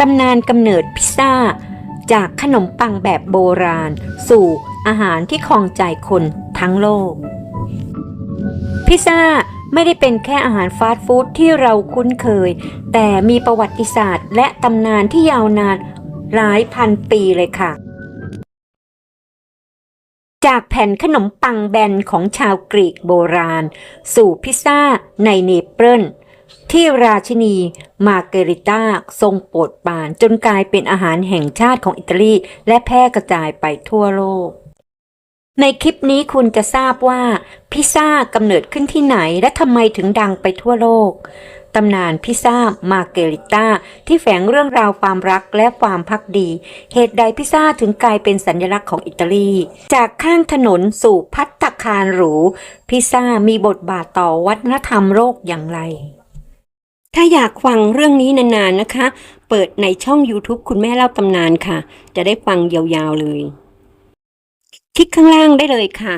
ตำนานกำเนิดพิซซ่า จากขนมปังแบบโบราณ สู่อาหารที่ครองใจคนทั้งโลก พิซซ่าไม่ได้เป็นแค่อาหารฟาสต์ฟู้ดที่เราคุ้นเคย แต่มีประวัติศาสตร์ และตำนานที่ยาวนานหลายพันปีเลยค่ะ จากแผ่นขนมปังแบนของชาวกรีกโบราณ สู่พิซซ่าในเนเปิล ที่ราชินีมาเกริต้าทรงโปรดปานจนกลายเป็นอาหารแห่งชาติของอิตาลี และแพร่กระจายไปทั่วโลก ในคลิปนี้คุณจะทราบว่า พิซซ่ากำเนิดขึ้นที่ไหนและทำไมถึงดังไปทั่วโลกตำนานพิซซ่ามาเกริต้าที่แฝงเรื่องราวความรักและความพักดี เหตุใดพิซซ่าถึงกลายเป็นสัญลักษณ์ของอิตาลี จากข้างถนนสู่พัตตาคารหรู พิซซ่ามีบทบาทต่อวัฒนธรรมโลกอย่างไร ถ้าอยากฟังเรื่องนี้นานๆนะคะ เปิดในช่อง YouTube คุณแม่เล่าตำนานค่ะ จะได้ฟังยาวๆเลย คลิกข้างล่างได้เลยค่ะ